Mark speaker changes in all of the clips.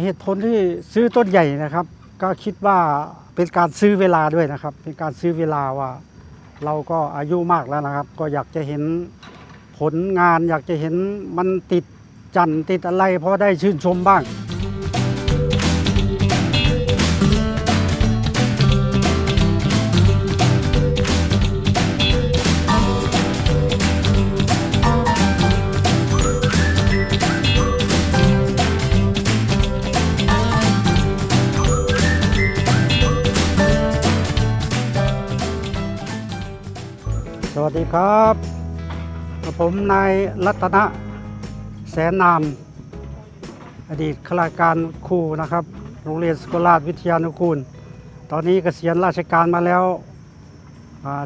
Speaker 1: เหตุผลที่ซื้อต้นใหญ่นะครับ ก็คิดว่าเป็นการซื้อเวลาด้วยนะครับ เป็นการซื้อเวลาว่า เราก็อายุมากแล้วนะครับ ก็อยากจะเห็นผลงาน อยากจะเห็นมันติดจันติดอะไรเพราะได้ชื่นชมบ้าง สวัสดีครับผมนายรัตนะแสนนาม อดีตข้าราชการครูนะครับ โรงเรียนสกุลราชวิทยานุกูล ตอนนี้เกษียณราชการมาแล้ว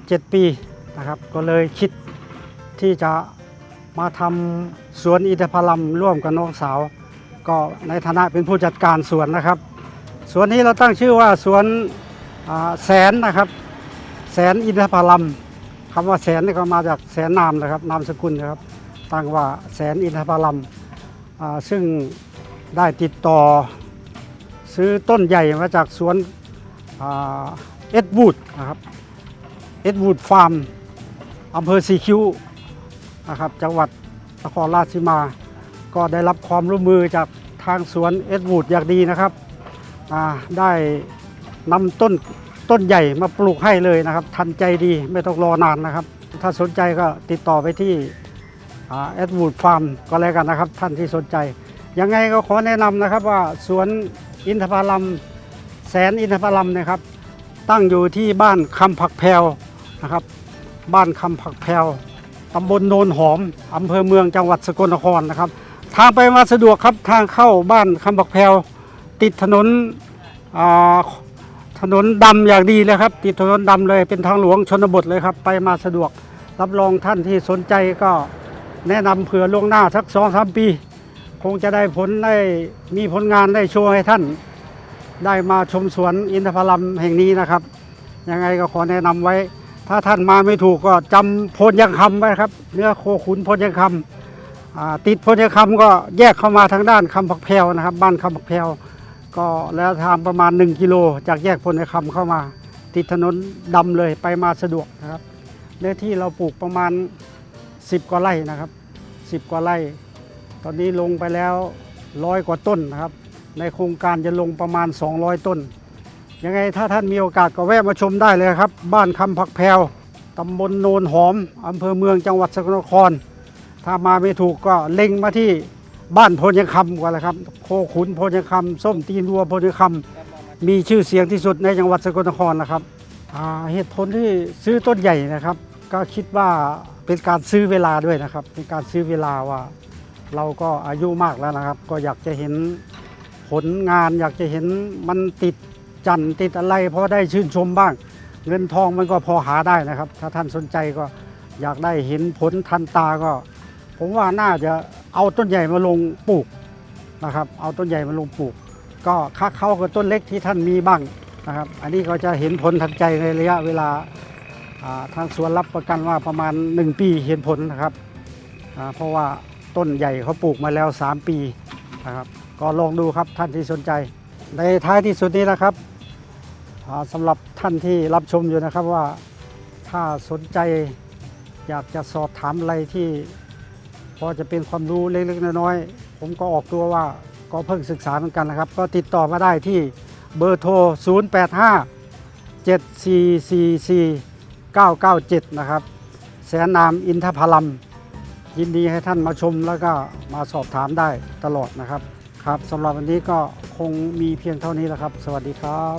Speaker 1: เจ็ดปีนะครับ ก็เลยคิดที่จะมาทำสวนอินทผลัมร่วมกับน้องสาว ก็ในฐานะเป็นผู้จัดการสวนนะครับ สวนนี้เราตั้งชื่อว่าสวนแสนนะครับ แสนอินทผลัม คำว่าแสนนี่ก็มาจากแสนนามนะครับนามสกุลนะครับตั้งว่าแสนอินทผลัมอ่าซึ่งได้ติดต่อ ซื้อต้นใหญ่มาจากสวนเอ็ดวูดนะครับเอ็ดวูดฟาร์มอำเภอสีคิ้วนะครับจังหวัดนครราชสีมา ก็ได้รับความร่วมมือจากทางสวนเอ็ดวูดอย่างดีนะครับอ่าได้นำต้น ต้นใหญ่มาปลูกให้เลยนะครับ ทันใจดีไม่ต้องรอนานนะครับ ถ้าสนใจก็ติดต่อไปที่แอดวูดฟาร์มก็แล้วกันนะครับ ท่านที่สนใจ ยังไงก็ขอแนะนำนะครับว่าสวนอินทผลัมแสนอินทผลัมนะครับ ตั้งอยู่ที่บ้านคำผักแพวนะครับ บ้านคำผักแพวตำบลโนนหอมอำเภอเมืองจังหวัดสกลนครนะครับ ทางไปมาสะดวกครับทางเข้าบ้านคำผักแพวติดถนนอ่า ถนนดำอย่างดีเลยครับ ติดถนนดำเลยเป็นทางหลวงชนบทเลยครับ ไปมาสะดวกรับรองท่านที่สนใจก็แนะนำเผื่อล่วงหน้าสักสองสามปี คงจะได้ผลได้มีผลงานได้โชว์ให้ท่าน ได้มาชมสวนอินทผลัมแห่งนี้นะครับ ยังไงก็ขอแนะนำไว้ ถ้าท่านมาไม่ถูกก็จำโพนยังคำไว้ครับ เนื้อโคขุนโพนยังคำอ่าติดโพนยังคำก็แยกเข้ามาทางด้านคำผักแพรวนะครับ บ้านคำผักแพรว ก็แล้วทางประมาณ 1 กิโล จากแยกพลในคำเข้ามา ติดถนนดำเลยไปมาสะดวกนะครับเนื้อที่เราปลูกประมาณ 10 กว่าไร่นะครับ 10 กว่าไร่ ตอนนี้ลงไปแล้วร้อยกว่าต้นนะครับ ในโครงการจะลงประมาณ 200 ต้น ยังไงถ้าท่านมีโอกาสก็แวะมาชมได้เลยครับ บ้านคำผักแพรวตำบลโนนหอมอำเภอเมืองจังหวัดสกลนคร ถ้ามาไม่ถูกก็เล็งมาที่ บ้านโพนยังคำก่อนละครับ โคขุนโพนยังคำส้มตีนวัวโพนยังคำมีชื่อเสียงที่สุดในจังหวัดสกลนครนะครับเหตุผลที่ซื้อต้นใหญ่นะครับ ก็คิดว่าเป็นการซื้อเวลาด้วยนะครับ เป็นการซื้อเวลาว่า เราก็อายุมากแล้วนะครับ ก็อยากจะเห็นผลงาน อยากจะเห็นมันติดจันติดอะไรเพราะได้ชื่นชมบ้าง เงินทองมันก็พอหาได้นะครับ ถ้าท่านสนใจก็อยากได้เห็นผลทันตาก็ ผมว่าน่าจะ เอาต้นใหญ่มาลงปลูกนะครับ เอาต้นใหญ่มาลงปลูก ก็ค้าเข้ากับต้นเล็กที่ท่านมีบ้างนะครับ อันนี้ก็จะเห็นผลทันใจในระยะเวลาทางสวนรับประกันว่าประมาณ 1 ปีเห็นผลนะครับ เพราะว่าต้นใหญ่เขาปลูกมาแล้ว 3 ปีนะครับก็ลองดูครับท่านที่สนใจ ในท้ายที่สุดนี้นะครับสำหรับท่านที่รับชมอยู่นะครับว่าถ้าสนใจอยากจะสอบถามอะไรที่ พอจะเป็นความรู้เล็กๆน้อยๆผมก็ออกตัวว่าก็เพิ่งศึกษาเหมือนกันนะครับ ก็ติดต่อมาได้ที่เบอร์โทร 085 7444 997 นะครับ แสนนามอินทผลัมยินดีให้ท่านมาชมแล้วก็มาสอบถามได้ตลอดนะครับครับสำหรับวันนี้ก็คงมีเพียงเท่านี้แหละครับ สวัสดีครับ